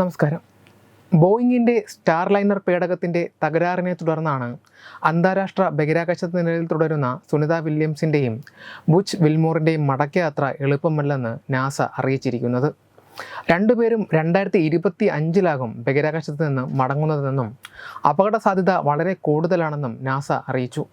നമസ്കാരം ബോയിങ്ങിൻ്റെ star liner പേടകത്തിൻ്റെ തകരാറിനെ തുടർന്നാണ് അന്താരാഷ്ട്ര ബഹിരാകാശ നിലയിൽ തുടരുന്ന സുനിത വില്യംസിൻ്റെയും ബുച്ച് വിൽമോറിൻ്റെയും മടക്കയാത്ര എളുപ്പമല്ലെന്ന് നാസ അറിയിച്ചിരിക്കുന്നത് രണ്ടുപേരും രണ്ടായിരത്തി ഇരുപത്തി അഞ്ചിലാകും ബഹിരാകാശത്ത് നിന്ന് മടങ്ങുന്നതെന്നും അപകട സാധ്യത വളരെ കൂടുതലാണെന്നും നാസ അറിയിച്ചു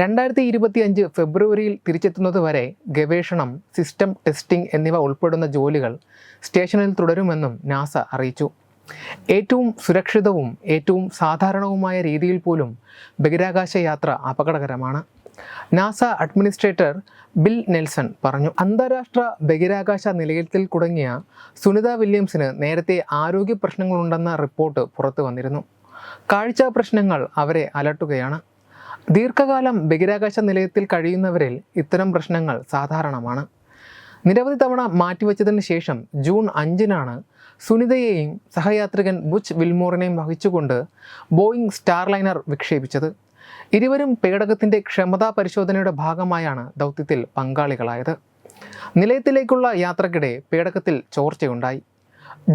രണ്ടായിരത്തി ഇരുപത്തി അഞ്ച് ഫെബ്രുവരിയിൽ തിരിച്ചെത്തുന്നത് വരെ ഗവേഷണം സിസ്റ്റം ടെസ്റ്റിംഗ് എന്നിവ ഉൾപ്പെടുന്ന ജോലികൾ സ്റ്റേഷനിൽ തുടരുമെന്നും നാസ അറിയിച്ചു ഏറ്റവും സുരക്ഷിതവും ഏറ്റവും സാധാരണവുമായ രീതിയിൽ പോലും ബഹിരാകാശ യാത്ര അപകടകരമാണ് നാസ അഡ്മിനിസ്ട്രേറ്റർ ബിൽ നെൽസൺ പറഞ്ഞു അന്താരാഷ്ട്ര ബഹിരാകാശ നിലയത്തിൽ കുടുങ്ങിയ സുനിത വില്യംസിന് നേരത്തെ ആരോഗ്യ പ്രശ്നങ്ങളുണ്ടെന്ന റിപ്പോർട്ട് പുറത്തു വന്നിരുന്നു കാഴ്ച പ്രശ്നങ്ങൾ അവരെ അലട്ടുകയാണ് ദീർഘകാലം ബഹിരാകാശ നിലയത്തിൽ കഴിയുന്നവരിൽ ഇത്തരം പ്രശ്നങ്ങൾ സാധാരണമാണ് നിരവധി തവണ മാറ്റിവെച്ചതിന് ശേഷം ജൂൺ അഞ്ചിനാണ് സുനിതയെയും സഹയാത്രികൻ ബുച്ച് വിൽമോറിനെയും വഹിച്ചുകൊണ്ട് ബോയിങ് സ്റ്റാർലൈനർ വിക്ഷേപിച്ചത് ഇരുവരും പേടകത്തിൻ്റെ ക്ഷമതാ പരിശോധനയുടെ ഭാഗമായാണ് ദൗത്യത്തിൽ പങ്കാളികളായത് നിലയത്തിലേക്കുള്ള യാത്രക്കിടെ പേടകത്തിൽ ചോർച്ചയുണ്ടായി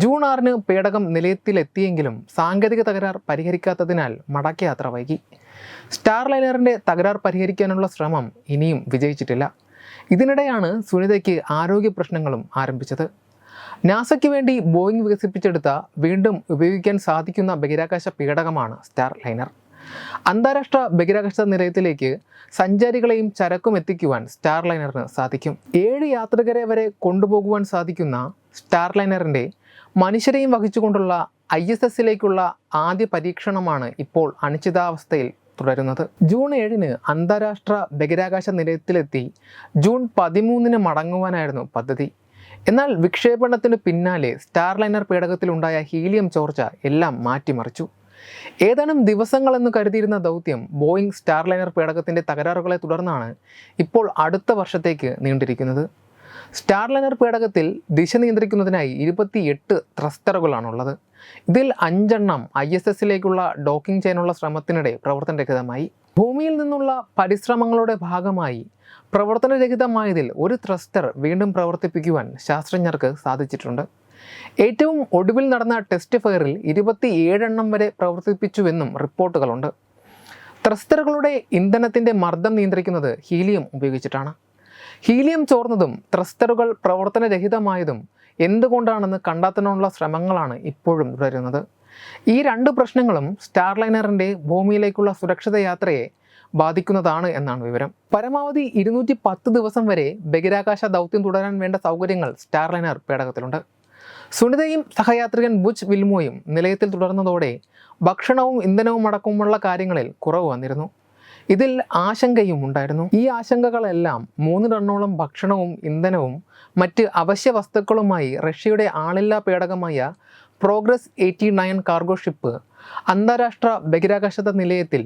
ജൂൺ ആറിന് പേടകം നിലയത്തിലെത്തിയെങ്കിലും സാങ്കേതിക തകരാർ പരിഹരിക്കാത്തതിനാൽ മടക്കയാത്ര വൈകി സ്റ്റാർ ലൈനറിൻ്റെ തകരാർ പരിഹരിക്കാനുള്ള ശ്രമം ഇനിയും വിജയിച്ചിട്ടില്ല ഇതിനിടെയാണ് സുനിതയ്ക്ക് ആരോഗ്യ പ്രശ്നങ്ങളും ആരംഭിച്ചത് നാസയ്ക്ക് വേണ്ടി ബോയിങ് വികസിപ്പിച്ചെടുത്ത വീണ്ടും ഉപയോഗിക്കാൻ സാധിക്കുന്ന ബഹിരാകാശ പീഡകമാണ് സ്റ്റാർ ലൈനർ അന്താരാഷ്ട്ര ബഹിരാകാശ നിലയത്തിലേക്ക് സഞ്ചാരികളെയും ചരക്കും എത്തിക്കുവാൻ സ്റ്റാർ ലൈനറിന് സാധിക്കും ഏഴ് യാത്രികരെ വരെ കൊണ്ടുപോകുവാൻ സാധിക്കുന്ന സ്റ്റാർ ലൈനറിൻ്റെ മനുഷ്യരെയും വഹിച്ചുകൊണ്ടുള്ള ഐ എസ് എസിലേക്കുള്ള ആദ്യ പരീക്ഷണമാണ് ഇപ്പോൾ അനിശ്ചിതാവസ്ഥയിൽ തുടരുന്നത് ജൂൺ ഏഴിന് അന്താരാഷ്ട്ര ബഹിരാകാശ നിലയത്തിലെത്തി ജൂൺ പതിമൂന്നിന് മടങ്ങുവാനായിരുന്നു പദ്ധതി എന്നാൽ വിക്ഷേപണത്തിന് പിന്നാലെ സ്റ്റാർലൈനർ പേടകത്തിലുണ്ടായ ഹീലിയം ചോർച്ച എല്ലാം മാറ്റിമറിച്ചു ഏതാനും ദിവസങ്ങളെന്ന് കരുതിയിരുന്ന ദൗത്യം ബോയിങ് സ്റ്റാർലൈനർ പേടകത്തിൻ്റെ തകരാറുകളെ തുടർന്നാണ് ഇപ്പോൾ അടുത്ത വർഷത്തേക്ക് നീണ്ടിരിക്കുന്നത് സ്റ്റാർലൈനർ പേടകത്തിൽ ദിശ നിയന്ത്രിക്കുന്നതിനായി എട്ട് ത്രസ്റ്ററുകളാണുള്ളത് ഇതിൽ അഞ്ചെണ്ണം ഐ എസ് എസിലേക്കുള്ള ഡോക്കിംഗ് ചെയ്യാനുള്ള ശ്രമത്തിനിടെ പ്രവർത്തനരഹിതമായി ഭൂമിയിൽ നിന്നുള്ള പരിശ്രമങ്ങളുടെ ഭാഗമായി പ്രവർത്തനരഹിതമായതിൽ ഒരു ത്രസ്റ്റർ വീണ്ടും പ്രവർത്തിപ്പിക്കുവാൻ ശാസ്ത്രജ്ഞർക്ക് സാധിച്ചിട്ടുണ്ട് ഏറ്റവും ഒടുവിൽ നടന്ന ടെസ്റ്റ് ഫയറിൽ ഇരുപത്തി ഏഴെണ്ണം വരെ പ്രവർത്തിപ്പിച്ചുവെന്നും റിപ്പോർട്ടുകളുണ്ട് ത്രസ്റ്ററുകളുടെ ഇന്ധനത്തിൻ്റെ മർദ്ദം നിയന്ത്രിക്കുന്നത് ഹീലിയം ഉപയോഗിച്ചിട്ടാണ് ഹീലിയം ചോർന്നതും ത്രസ്റ്ററുകൾ പ്രവർത്തനരഹിതമായതും എന്തുകൊണ്ടാണെന്ന് കണ്ടെത്താനുള്ള ശ്രമങ്ങളാണ് ഇപ്പോഴും തുടരുന്നത് ഈ രണ്ട് പ്രശ്നങ്ങളും സ്റ്റാർലൈനറിൻ്റെ ഭൂമിയിലേക്കുള്ള സുരക്ഷിത യാത്രയെ ബാധിക്കുന്നതാണ് എന്നാണ് വിവരം പരമാവധി ഇരുന്നൂറ്റി പത്ത് ദിവസം വരെ ബഹിരാകാശ ദൗത്യം തുടരാൻ വേണ്ട സൗകര്യങ്ങൾ സ്റ്റാർലൈനർ പേടകത്തിലുണ്ട് സുനിതയും സഹയാത്രികൻ ബുച്ച് വിൽമോയും നിലയത്തിൽ തുടർന്നതോടെ ഭക്ഷണവും ഇന്ധനവും അടക്കമുള്ള കാര്യങ്ങളിൽ കുറവ് വന്നിരുന്നു ഇതിൽ ആശങ്കയും ഉണ്ടായിരുന്നു ഈ ആശങ്കകളെല്ലാം മൂന്ന് ടണ്ണോളം ഭക്ഷണവും ഇന്ധനവും മറ്റ് അവശ്യ വസ്തുക്കളുമായി റഷ്യയുടെ ആളില്ലാ പേടകമായ progress eighty nine cargo ship അന്താരാഷ്ട്ര ബഹിരാകാശ നിലയത്തിൽ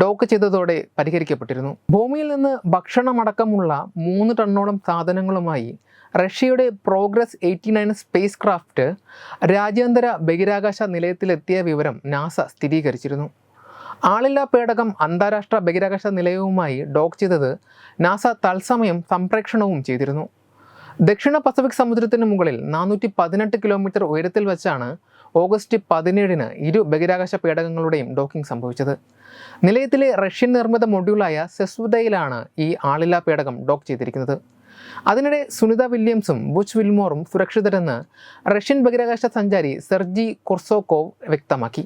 ഡോക്ക് ചെയ്തതോടെ പരിഹരിക്കപ്പെട്ടിരുന്നു ഭൂമിയിൽ നിന്ന് ഭക്ഷണമടക്കമുള്ള മൂന്ന് ടണ്ണോളം സാധനങ്ങളുമായി റഷ്യയുടെ progress eighty nine spacecraft രാജ്യാന്തര ബഹിരാകാശ നിലയത്തിലെത്തിയ വിവരം നാസ സ്ഥിരീകരിച്ചിരുന്നു ആളില്ലാ പേടകം അന്താരാഷ്ട്ര ബഹിരാകാശ നിലയവുമായി ഡോക്ക് ചെയ്തത് നാസ തത്സമയം സംപ്രേക്ഷണവും ചെയ്തിരുന്നു ദക്ഷിണ പസഫിക് സമുദ്രത്തിന് മുകളിൽ നാനൂറ്റി പതിനെട്ട് കിലോമീറ്റർ ഉയരത്തിൽ വെച്ചാണ് ഓഗസ്റ്റ് പതിനേഴിന് ഇരു ബഹിരാകാശ പേടകങ്ങളുടെയും ഡോക്കിംഗ് സംഭവിച്ചത് നിലയത്തിലെ റഷ്യൻ നിർമ്മിത മൊഡ്യൂളായ സെസ്വുദയിലാണ് ഈ ആളില്ലാ പേടകം ഡോക്ക് ചെയ്തിരിക്കുന്നത് അതിനിടെ സുനിത വില്യംസും ബുച്ച് വിൽമോറും സുരക്ഷിതരെന്ന് റഷ്യൻ ബഹിരാകാശ സഞ്ചാരി സെർജി കുർസോകോവ് വ്യക്തമാക്കി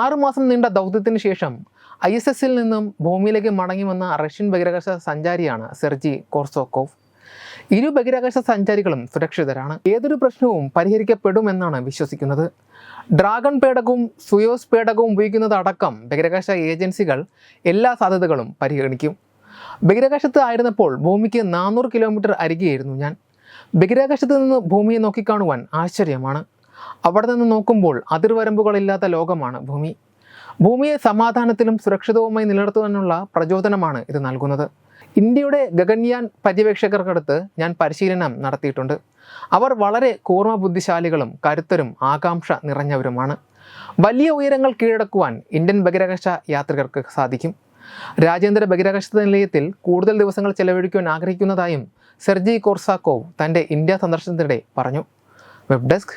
ആറുമാസം നീണ്ട ദൗത്യത്തിന് ശേഷം ഐ എസ് എസിൽ നിന്നും ഭൂമിയിലേക്ക് മടങ്ങി വന്ന റഷ്യൻ ബഹിരാകാശ സഞ്ചാരിയാണ് സെർജി കോർസോക്കോവ് ഇരു ബഹിരാകാശ സഞ്ചാരികളും സുരക്ഷിതരാണ് ഏതൊരു പ്രശ്നവും പരിഹരിക്കപ്പെടുമെന്നാണ് വിശ്വസിക്കുന്നത് ഡ്രാഗൺ പേടകവും സുയോസ് പേടകവും ഉപയോഗിക്കുന്നതടക്കം ബഹിരാകാശ ഏജൻസികൾ എല്ലാ സാധ്യതകളും പരിഗണിക്കും ബഹിരാകാശത്ത് ആയിരുന്നപ്പോൾ ഭൂമിക്ക് നാനൂറ് കിലോമീറ്റർ അരികെയായിരുന്നു ഞാൻ ബഹിരാകാശത്ത് നിന്ന് ഭൂമിയെ നോക്കിക്കാണുവാൻ ആശ്ചര്യമാണ് അവിടെ നിന്ന് നോക്കുമ്പോൾ അതിർവരമ്പുകളില്ലാത്ത ലോകമാണ് ഭൂമി ഭൂമിയെ സമാധാനത്തിലും സുരക്ഷിതവുമായി നിലനിർത്തുവാനുള്ള പ്രചോദനമാണ് ഇത് നൽകുന്നത് ഇന്ത്യയുടെ ഗഗൻയാൻ പര്യവേക്ഷകർക്കടുത്ത് ഞാൻ പരിശീലനം നടത്തിയിട്ടുണ്ട് അവർ വളരെ കൂർമ്മ ബുദ്ധിശാലികളും കരുത്തരും ആകാംക്ഷ നിറഞ്ഞവരുമാണ് വലിയ ഉയരങ്ങൾ കീഴടക്കുവാൻ ഇന്ത്യൻ ബഹിരാകാശ യാത്രികർക്ക് സാധിക്കും രാജ്യാന്തര ബഹിരാകാശ നിലയത്തിൽ കൂടുതൽ ദിവസങ്ങൾ ചെലവഴിക്കുവാൻ ആഗ്രഹിക്കുന്നതായും സെർജി കോർസാക്കോവ് തൻ്റെ ഇന്ത്യ സന്ദർശനത്തിനിടെ പറഞ്ഞു web desk